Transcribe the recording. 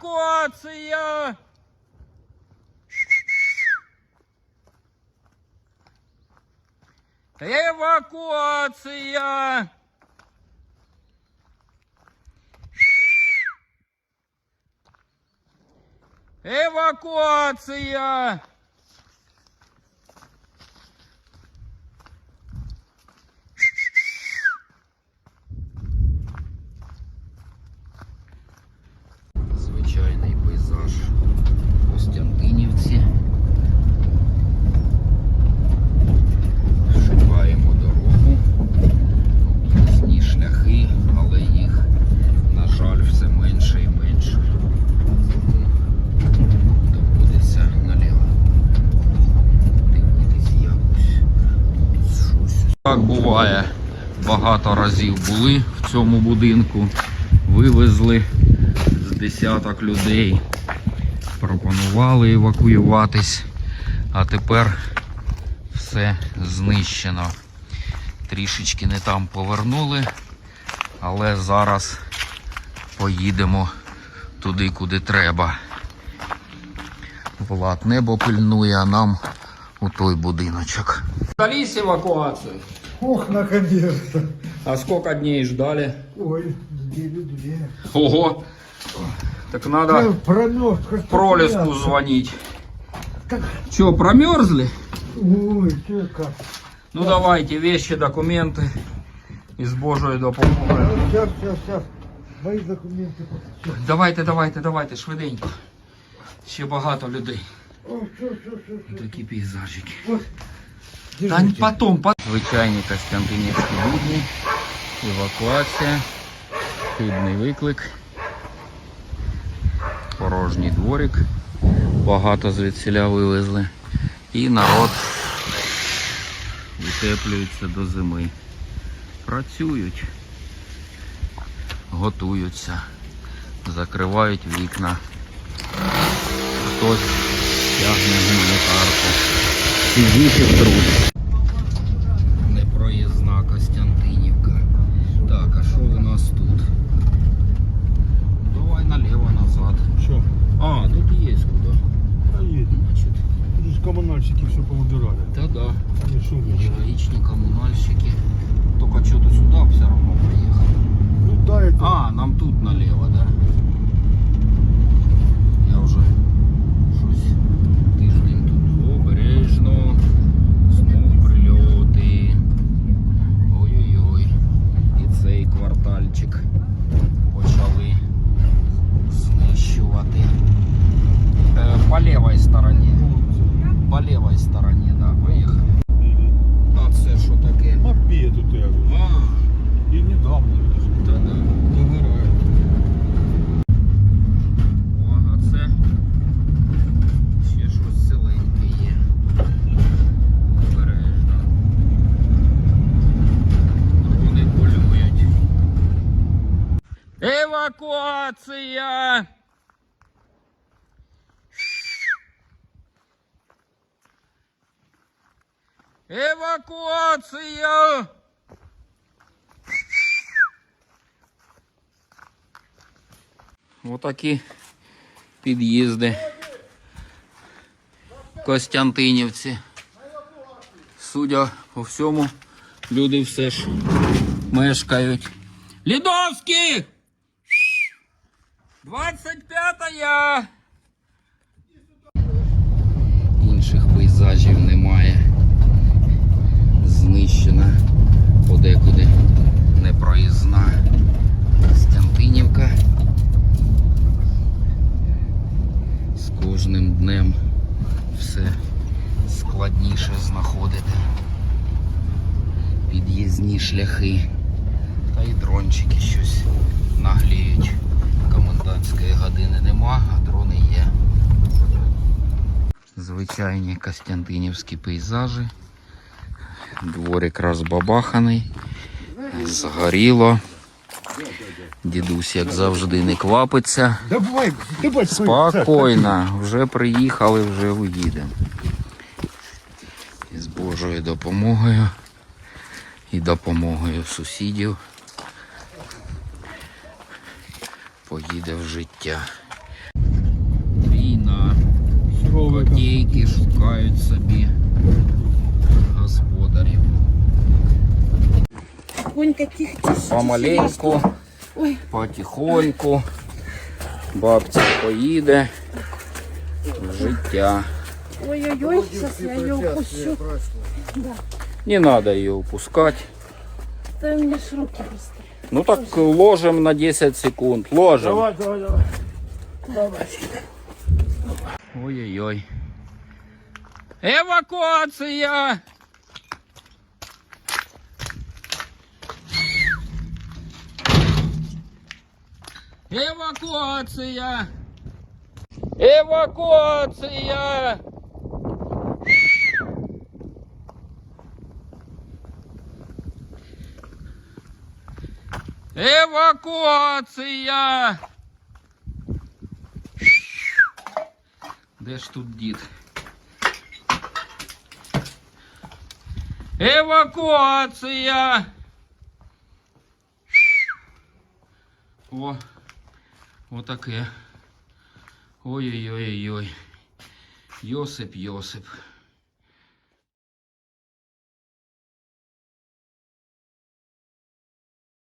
Евакуація! Евакуація! Евакуація! Буває. Багато разів були в цьому будинку. Вивезли з десяток людей. Пропонували евакуюватись, а тепер все знищено. Трішечки не там повернули, але зараз поїдемо туди, куди треба. Влад небо пильнує, а нам у той будиночок. Дались евакуацию? Ох, наконец-то. А сколько дней ждали? Ой, неделю-две. Ого! Так надо Да. Промёрз, как пролеску мясо. звонить. Так, Че, промерзли? Ой, ты как. Ну давайте, вещи, документы. И с Божою допомогою. Сейчас, сейчас, сейчас. Мои документы. Всё. Давайте, давайте, давайте, швиденько. Ще багато людей. О, все, все, все, все. Такі пейзажики. Вот. Та потом, потом. Звичайні Костянтинівські будні. Евакуація. Хибний виклик. Порожній дворик. Багато звідсіля вивезли. І народ утеплюється до зими. Працюють. Готуються. Закривають вікна. Хтось тягне гуманітарку. Сидіти в труд. Непроїзна Костянтинівка. Так, а що у нас тут? Давай наліво назад. Що? А, тут є куди. Та є. Значить, Тут ж комунальщики все повибирали. та да. Не що ви? Личні комунальщики. Только что-то сюда все равно приехал. Ну да, это... А, нам тут налево, да? Я вже стороні, да, поїхали. А це що таке? Мопед я говорю. А, І недавно. та-да. Добирають. О, а це ще щось зеленьке є. Обережно. Дрони полюють. Евакуація! Евакуація! Отакі під'їзди Костянтинівці. Судя по всьому, люди все ж мешкають. Лідовський! 25-я! Інших пейзажів немає. Знищена подекуди непроїзна Костянтинівка. З кожним днем все складніше знаходити під'їзні шляхи. Та й дрончики щось нагліють. Комендантської години нема, а дрони є. Звичайні Костянтинівські пейзажі. Дворик розбабаханий, згоріло. Дідусь, як завжди, не квапиться. Спокійно, вже приїхали, вже уїдемо. І з Божою допомогою і допомогою сусідів поїде в життя. Війна. Котейки шукають собі господарів. Тихонько, тихо, тихо. Помаленьку, Ой. потихоньку. Бабця поїде в життя. Ой-ой-ой, сейчас я ее упущу. Не надо ее упускать. Да у меня ж руки просто. Ну так ложим на 10 секунд. Ложим. Давай, давай, давай. Ой-ой-ой. Евакуація! Евакуація! Евакуація! Евакуація! Де ж тут дід? Евакуація! О, Отаке. Ой-ой-ой-ой. Йосип, Йосип.